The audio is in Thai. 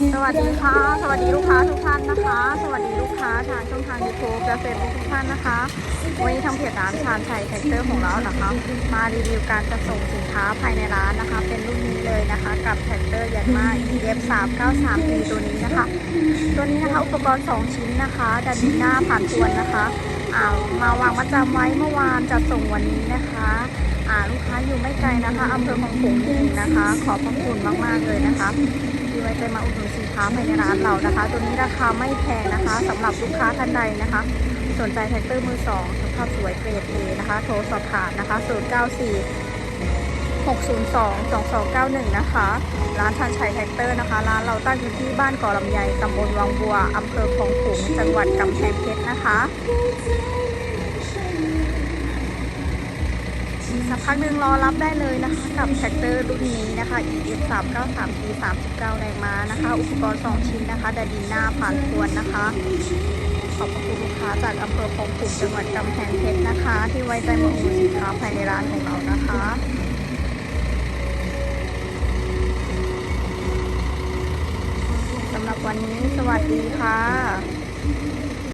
สวัสดีค่ะ สวัสดีลูกค้าทุกท่านนะคะ สวัสดีลูกค้าทางช่องทาง YouTube และเฟซบุ๊กทุกท่านนะคะ วันนี้ทางเพจร้านชานชัยแท็กเตอร์ของเรานะคะ มารีวิวการจัดส่งสินค้าภายในร้านนะคะ เป็นรุ่นนี้เลยนะคะ กับแท็กเตอร์ยันมา EF 3 9 3 p ตัวนี้นะคะ ตัวนี้นะคะ อุปกรณ์ 2 ชิ้นนะคะดันดีหน้าผ่านทวนนะคะอ่ามาวางมาจำไว้เมื่อวานจัดส่งวันนี้นะคะอ่าลูกค้าอยู่ไม่ไกลนะคะอำเภอของปุ๋งเองนะคะ ขอบพระคุณมากๆเลยนะคะ ที่ไว้ใจมาอุดหนุนสินค้าภายในร้านเรานะคะ ตัวนี้ราคาไม่แพงนะคะสำหรับลูกค้าท่านใดนะคะ สนใจแท็กเตอร์มือสองสภาพสวยเกรดเอนะคะ โทรสอบถามนะคะ094 602 2291 นะคะ ร้านชันชัยแท็กเตอร์นะคะ ร้านเราตั้งอยู่ที่บ้านเกาะลำไยตำบลวังบัวอำเภอคลองขุงจังหวัดกำแพงเพชรนะคะ สักพักหนึ่งรอรับได้เลยนะคะกับแท็กเตอร์รุ่นนี้นะคะ EF 3 9 3 P 39แรงม้านะคะ อุปกรณ์ 2 ชิ้นนะคะดาดีหน้าผ่านทวนนะคะ ขอบคุณลูกค้าจากอำเภอคลองขลุงจังหวัดกำแพงเพชรนะคะ ที่ไว้ใจมาอุดหนุนสินค้าภายในร้านของเรานะคะสำหรับวันนี้สวัสดีค่ะ